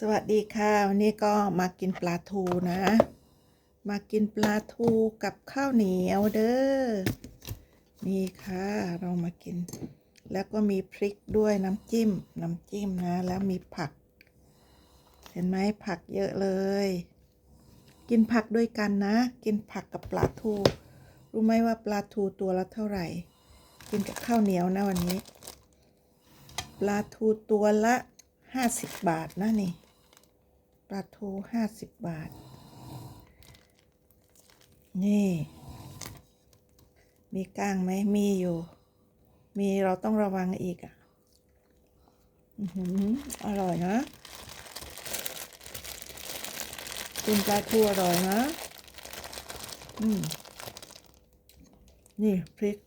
สวัสดีค่ะ วันนี้ก็มากินปลาทูนะ มากินปลาทูกับข้าวเหนียวเด้อนี่ค่ะ เรามากิน แล้วก็มีพริกด้วยน้ำจิ้ม น้ำจิ้มนะ แล้วมีผัก เห็นไหมผักเยอะเลย กินผักด้วยกันนะ กินผักกับปลาทู รู้ไหมว่าปลาทูตัวละเท่าไหร่ กินกับข้าวเหนียวนะวันนี้ ปลาทูตัวละห้าสิบบาทนะนี่ ปลาทูห้าสิบบาท นี่ มีก้างไหมมีอยู่ มีเราต้องระวังอีกอะอืออร่อยนะกินปลาทูอร่อยนะ อืม นี่พริก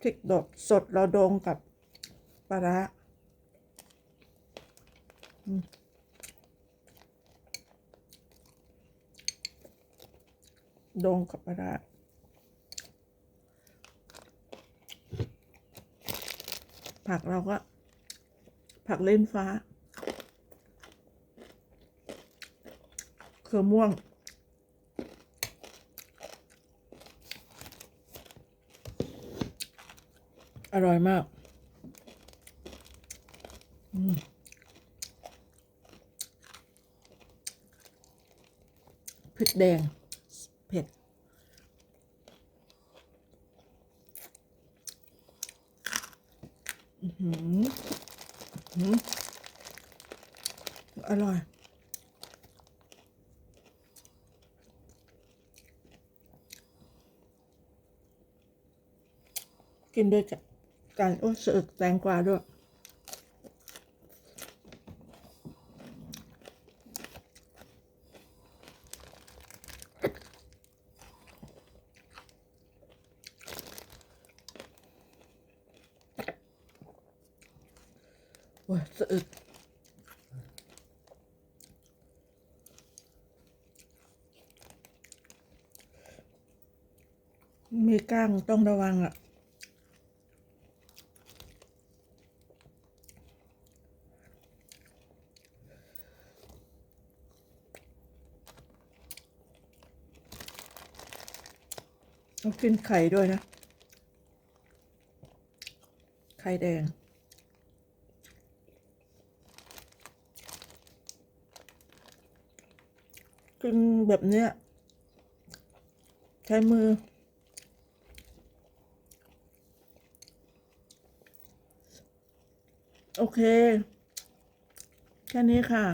พริกดกสดเราดองกับ ปลาร้าดองกับปลาร้าผักเราก็ ผักเล่นฟ้า เขือม่วง อร่อยมาก พริกแดง เผ็ด อือหืออื้อร่อยกินด้วยกันกันโอ้สึกแตงกวาด้วย โอ้ยสะอึกมีก้างต้องระวังอะ ต้องกินไข่ด้วยนะ ไข่แดง กินแบบเนี้ย ใช้มือ โอเค แค่นี้ค่ะ